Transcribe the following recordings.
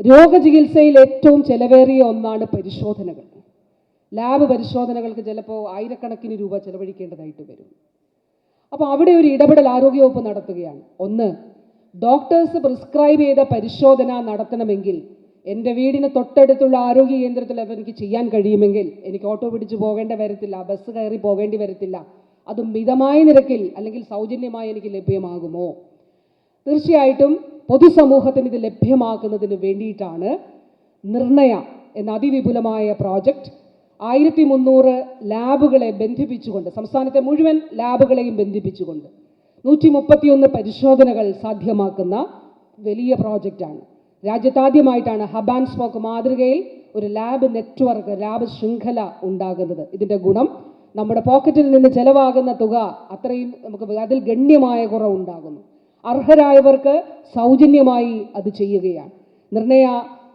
രോഗചികിത്സയിൽ ഏറ്റവും ചെലവേറിയ ഒന്നാണ് പരിശോധനകൾ. ലാബ് പരിശോധനകൾക്ക് ചിലപ്പോൾ ആയിരക്കണക്കിന് രൂപ ചെലവഴിക്കേണ്ടതായിട്ട് വരും. അപ്പോൾ അവിടെ ഒരു ഇടപെടൽ ആരോഗ്യവകുപ്പ് നടത്തുകയാണ്. ഒന്ന് ഡോക്ടേഴ്സ് പ്രിസ്ക്രൈബ് ചെയ്ത പരിശോധന നടത്തണമെങ്കിൽ എന്റെ വീടിന് തൊട്ടടുത്തുള്ള ആരോഗ്യ കേന്ദ്രത്തിൽ എനിക്ക് ചെയ്യാൻ കഴിയുമെങ്കിൽ എനിക്ക് ഓട്ടോ പിടിച്ച് പോകേണ്ട വരത്തില്ല ബസ് കയറി പോകേണ്ടി വരത്തില്ല അത് മിതമായ നിരക്കിൽ അല്ലെങ്കിൽ സൗജന്യമായി എനിക്ക് ലഭ്യമാകുമോ? തീർച്ചയായിട്ടും പൊതുസമൂഹത്തിന് ഇത് ലഭ്യമാക്കുന്നതിന് വേണ്ടിയിട്ടാണ് നിർണയ എന്ന അതിവിപുലമായ പ്രോജക്റ്റ് ആയിരത്തി മുന്നൂറ് ലാബുകളെ ബന്ധിപ്പിച്ചുകൊണ്ട് സംസ്ഥാനത്തെ മുഴുവൻ ലാബുകളെയും ബന്ധിപ്പിച്ചുകൊണ്ട് നൂറ്റി മുപ്പത്തിയൊന്ന് പരിശോധനകൾ സാധ്യമാക്കുന്ന വലിയ പ്രോജക്റ്റാണ്. രാജ്യത്താദ്യമായിട്ടാണ് ഹബ് ആൻഡ് സ്പോക്ക് മാതൃകയിൽ ഒരു ലാബ് നെറ്റ്വർക്ക് ലാബ് ശൃംഖല ഉണ്ടാകുന്നത്. ഇതിന്റെ ഗുണം നമ്മുടെ പോക്കറ്റിൽ നിന്ന് ചെലവാകുന്ന തുക അത്രയും നമുക്ക് അതിൽ ഗണ്യമായ കുറവുണ്ടാകുന്നു. അർഹരായവർക്ക് സൗജന്യമായി അത് ചെയ്യുകയാണ്. നിർണയ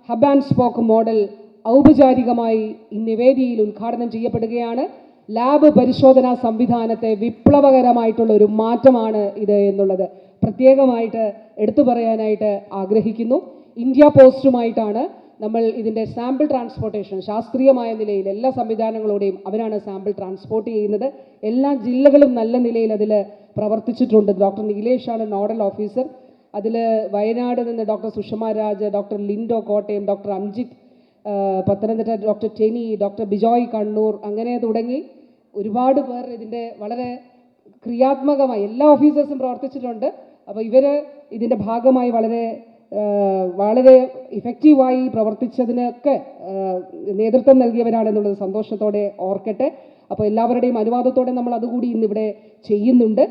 ഹബ് ആൻഡ് സ്പോക്ക് മോഡൽ ഔപചാരികമായി ഈ വേദിയിൽ ഉദ്ഘാടനം ചെയ്യപ്പെടുകയാണ്. ലാബ് പരിശോധനാ സംവിധാനത്തെ വിപ്ലവകരമായിട്ടുള്ള ഒരു മാറ്റമാണ് ഇത് എന്നുള്ളത് പ്രത്യേകമായിട്ട് എടുത്തു പറയാനായിട്ട് ആഗ്രഹിക്കുന്നു. ഇന്ത്യ പോസ്റ്റുമായിട്ടാണ് നമ്മൾ ഇതിന്റെ സാമ്പിൾ ട്രാൻസ്പോർട്ടേഷൻ ശാസ്ത്രീയമായ നിലയിൽ എല്ലാ സംവിധാനങ്ങളോടെയും അവരാണ് സാമ്പിൾ ട്രാൻസ്പോർട്ട് ചെയ്യുന്നത്. എല്ലാ ജില്ലകളും നല്ല നിലയിൽ അതിൽ പ്രവർത്തിച്ചിട്ടുണ്ട്. ഡോക്ടർ നീലേഷാണ് നോഡൽ ഓഫീസർ. അതിൽ വയനാട് നിന്ന് doctor Sushama Raj doctor Lindo Kottayam doctor Amjith Pathanamthitta doctor Teny doctor Bijoy Kannur അങ്ങനെ തുടങ്ങി ഒരുപാട് പേർ ഇതിന്റെ വളരെ ക്രിയാത്മകമായി എല്ലാ ഓഫീസേഴ്സും പ്രവർത്തിച്ചിട്ടുണ്ട്. അപ്പോൾ ഇവർ ഇതിന്റെ ഭാഗമായി വളരെ വളരെ ഇഫക്റ്റീവായി പ്രവർത്തിച്ചതിനൊക്കെ നേതൃത്വം നൽകിയവരാണെന്നുള്ളത് സന്തോഷത്തോടെ ഓർക്കട്ടെ. അപ്പോൾ എല്ലാവരുടെയും അനുവാദത്തോടെ നമ്മൾ അതുകൂടി ഇന്നിവിടെ ചെയ്യുന്നുണ്ട്.